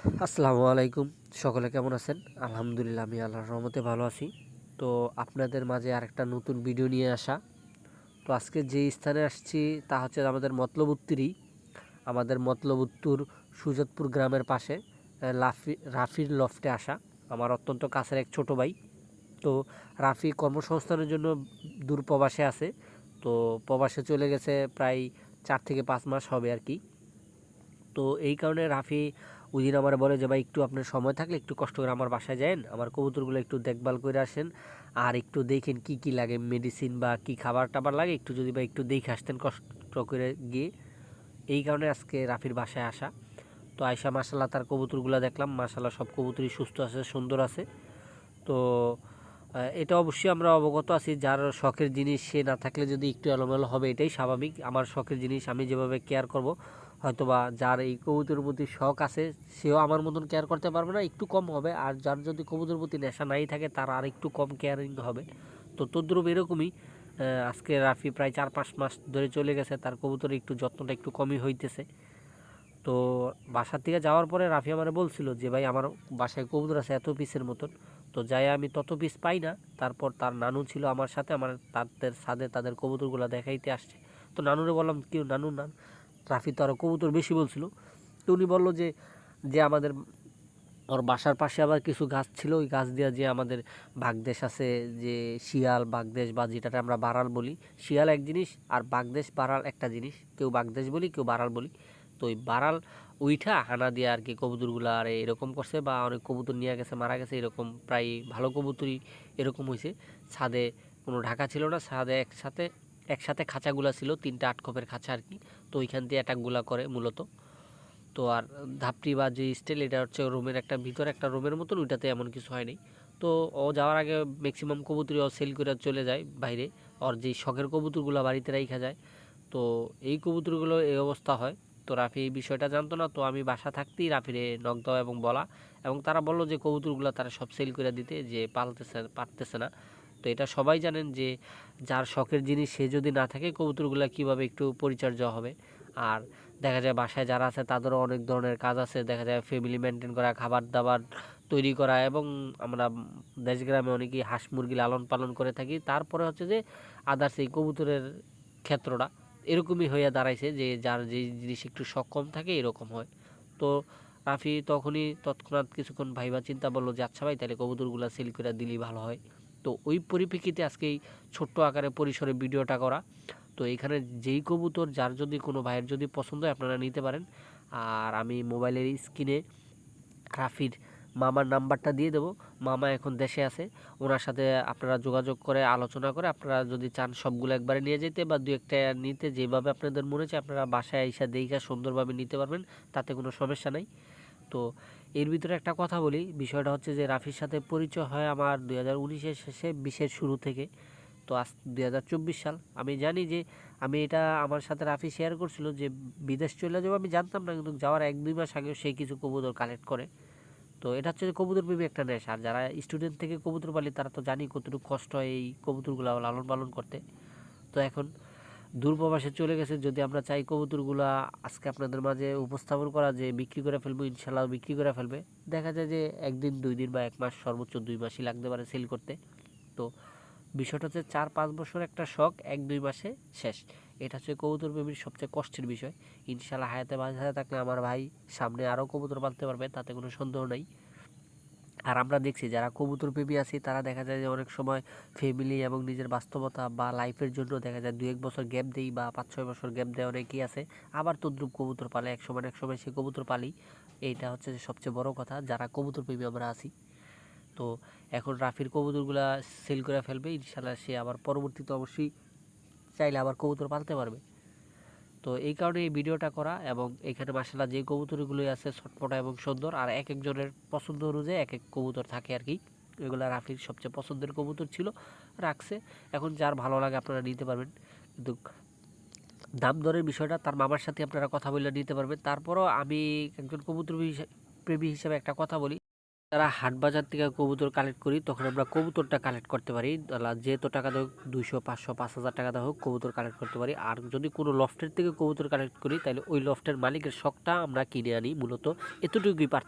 আসসালামু আলাইকুম। সকলে কেমন আছেন? আলহামদুলিল্লাহ, আমি আল্লাহর রহমতে ভালো আছি। তো আপনাদের মাঝে আরেকটা নতুন ভিডিও নিয়ে আসা। তো আজকে যে স্থানে আসছি, তা হচ্ছে আমাদের মতলবুত্তিরই। আমাদের মতলবুত্তুর সুজাতপুর গ্রামের পাশে লাফি, রাফির লফটে আসা। আমার অত্যন্ত কাছের এক ছোট ভাই। তো রাফি কর্মসংস্থানের জন্য দূর প্রবাসে আছে। তো প্রবাসে চলে গেছে প্রায় চার থেকে পাঁচ মাস হবে আর কি। তো এই কারণে রাফি ওই দিন আমার বলে যে, ভাই, একটু আপনার সময় থাকলে একটু কষ্ট করে আমার বাসায় যান আমার কবুতরগুলো একটু দেখভাল করে আসেন আর একটু দেখেন কি কি লাগে মেডিসিন বা কি খাবার টাবার লাগে, একটু যদি বা একটু দেখে আসতেন কষ্ট করে গিয়ে। এই কারণে আজকে রাফির বাসায় আসা। তো আয়সা মাসাল্লাহ তার কবুতরগুলো দেখলাম। মাসাল্লাহ সব কবুতরই সুস্থ আছে, সুন্দর আছে। তো এটা অবশ্যই আমরা অবগত আছি। যার শখের জিনিস সে না থাকলে যদি একটু এলোমেলো হবে, এটাই স্বাভাবিক। আমার শখের জিনিস আমি যেভাবে কেয়ার করব, হয়তোবা যার এই কবুতরের প্রতি শখ আছে, সেও আমার মতন কেয়ার করতে পারবে না, একটু কম হবে। আর যার যদি কবুতরের প্রতি নেশা নাই থাকে, তার আর একটু কম কেয়ারিং হবে। তো তদ্রুপ এরকমই আজকে রাফি প্রায় চার পাঁচ মাস ধরে চলে গেছে, তার কবুতরের একটু যত্নটা একটু কমই হইতেছে। তো বাসার থেকে যাওয়ার পরে রাফি আমারে বলছিল যে, ভাই, আমার বাসায় কবুতর আছে এত পিসের মতন। তো যাই আমি তত পিস পাই না। তারপর তার নানু ছিল আমার সাথে, আমার তাদের সাথে তাদের কবুতরগুলো দেখাইতে আসছে। তো নানুরে বললাম কেউ নানু না? রাফি তো আরও কবুতর বেশি বলছিল। তো উনি বলল যে যে আমাদের, ওর বাসার পাশে আবার কিছু গাছ ছিল, ওই গাছ দিয়ে যে আমাদের বাগদেশ আছে, যে শিয়াল, বাগদেশ বা যেটাতে আমরা বাড়াল বলি, শিয়াল এক জিনিস আর বাগদেশ বাড়াল একটা জিনিস। কেউ বাগদেশ বলি, কেউ বাড়াল বলি। তো ওই বাড়াল উইঠা হানা দিয়ে আর কি কবুতরগুলো আর এরকম করছে বা অনেক কবুতর নিয়ে গেছে, মারা গেছে, এরকম প্রায় ভালো কবুতরই এরকম হয়েছে ছাদে কোনো ঢাকা ছিল না, ছাদে একসাথে একসাথে খাঁচাগুলা ছিল, তিনটা আটকপের খাঁচা আর কি। তো ওইখান দিয়ে অ্যাটাকগুলা করে মূলত। তো আর ধাপটি বা যে স্টেল এটা হচ্ছে রুমের একটা ভিতরে একটা রুমের মতন, ওইটাতে এমন কিছু হয়নি তো ও যাওয়ার আগে ম্যাক্সিমাম কবুতরই ও সেল করে চলে যায় বাইরে। ওর যে শখের কবুতরগুলো বাড়িতে রাইখা যায়, তো এই কবুতরগুলো এই অবস্থা হয়। তো রাফি এই বিষয়টা জানতো না, তো আমি বাসা থাকতেই রাফিরে নক দেওয়া এবং বলা এবং তারা বলল যে কবুতরগুলো তারা সব সেল করে দিতে, যে পালতেছে, পারতেছে না। তো এটা সবাই জানেন যে যার শখের জিনিস সে যদি না থাকে, কবুতরগুলো কীভাবে একটু পরিচর্যা হবে। আর দেখা যায় বাসায় যারা আছে তাদেরও অনেক ধরনের কাজ আছে। দেখা যায় ফ্যামিলি মেনটেন করা, খাবার দাবার তৈরি করা এবং আমরা দেশগ্রামে অনেকেই হাঁস মুরগি লালন পালন করে থাকি। তারপরে হচ্ছে যে আদার্স এই কবুতরের ক্ষেত্রটা। এরকমই হইয়া দাঁড়াইছে যে যার যে জিনিস একটু সক্ষম থাকে এরকম হয়। তো রাফি তখনই তৎক্ষণাৎ কিছুক্ষণ ভাইবা চিন্তা বলল যে আচ্ছা ভাই, তাহলে কবুতরগুলো সেল করে দিলেই ভালো হয়। তো ওই পরিপ্রেক্ষিতে আজকে এই ছোট্ট আকারে পরিসরে ভিডিওটা করা। তো এখানে যেই কবুতর, যার যদি কোনো ভাইয়ের যদি পছন্দ হয়, আপনারা নিতে পারেন। আর আমি মোবাইলের স্ক্রিনে রাফির মামার নাম্বারটা দিয়ে দেবো। মামা এখন দেশে আছে। ওনার সাথে আপনারা যোগাযোগ করে, আলোচনা করে, আপনারা যদি চান সবগুলো একবারে নিয়ে যেতে বা দু একটা নিতে, যেভাবে আপনাদের মনে হচ্ছে আপনারা বাসায় এসে দেখা সুন্দরভাবে নিতে পারবেন, তাতে কোনো সমস্যা নাই। তো এর ভিতরে একটা কথা বলি, বিষয়টা হচ্ছে যে রাফির সাথে পরিচয় হয় আমার দুই হাজার উনিশের শেষে, বিশের শুরু থেকে। তো আজ দুই হাজার চব্বিশ সাল। আমি জানি যে আমি এটা আমার সাথে রাফি শেয়ার করছিল যে বিদেশ চলে যাব আমি জানতাম না, কিন্তু যাওয়ার এক দুই মাস আগেও সে কিছু কবুতর কালেক্ট করে। তো এটা হচ্ছে কবুতর প্রেমী একটা নেশা আর যারা স্টুডেন্ট থেকে কবুতর পালি, তারা তো জানি কতটুকু কষ্ট হয় এই কবুতরগুলো লালন পালন করতে। তো এখন দূরপ্রবাসে চলে গেছে, যদি আমরা চাই কবুতরগুলা আজকে আপনাদের মাঝে উপস্থাপন করা যে বিক্রি করে ফেলব, ইনশাল্লাহ বিক্রি করে ফেলবে। দেখা যায় যে একদিন, দুই দিন বা এক মাস, সর্বোচ্চ দুই মাসই লাগতে পারে সেল করতে। তো বিষয়টা হচ্ছে চার পাঁচ বছর একটা শখ, এক দুই মাসে শেষ। এটা হচ্ছে কবুতর প্রেমীর সবচেয়ে কষ্টের বিষয়। ইনশাল্লাহ হায়াতে বাঁচা থাকলে আমার ভাই সামনে আরও কবুতর পালতে পারবে, তাতে কোনো সন্দেহ নাই। আর আমরা দেখছি যারা কবুতর প্রেমী আছি, তারা দেখা যায় যে অনেক সময় ফ্যামিলি এবং নিজের বাস্তবতা বা লাইফের জন্য দেখা যায় দু এক বছর গ্যাপ দেই বা পাঁচ ছয় বছর গ্যাপ দেয় অনেকেই আছে। আবার তদ্রুপ কবুতর পালে, এক সময় এক সময় সে কবুতর পালি। এইটা হচ্ছে যে সবচেয়ে বড় কথা, যারা কবুতর প্রেমী আমরা আছি। তো এখন রাফির কবুতরগুলা সেল করে ফেলবে ইনশাল্লাহ সে আবার পরবর্তীতে অবশ্যই চাইলে আবার কবুতর পালতে পারবে। তো এই কারণে এই ভিডিওটা করা এবং এখানে মাসাল্লাহ যে কবুতরগুলোই আছে ছটপটা এবং সুন্দর আর এক একজনের পছন্দ অনুযায়ী এক এক কবুতর থাকে আর কি। এগুলো রাফির সবচেয়ে পছন্দের কবুতর ছিল, রাখছে। এখন যার ভালো লাগে আপনারা নিতে পারবেন। কিন্তু দাম দরের বিষয়টা, তার মামার সাথে আপনারা কথা বলে নিতে পারবেন। তারপরও আমি একজন কবুতর প্রেমী হিসেবে একটা কথা বলি। যারা হাট বাজার থেকে কবুতর কালেক্ট করি, তখন আমরা কবুতরটা কালেক্ট করতে পারি। যেহেতু টাকা দেওয়া দুইশো, পাঁচশো, পাঁচ হাজার টাকা দেওয়া হোক কবুতর কালেক্ট করতে পারি। আর যদি কোনো লফটের থেকে কবুতর কালেক্ট করি, তাহলে ওই লফটের মালিকের শখটা আমরা কিনে আনি, মূলত এতটুকুই পার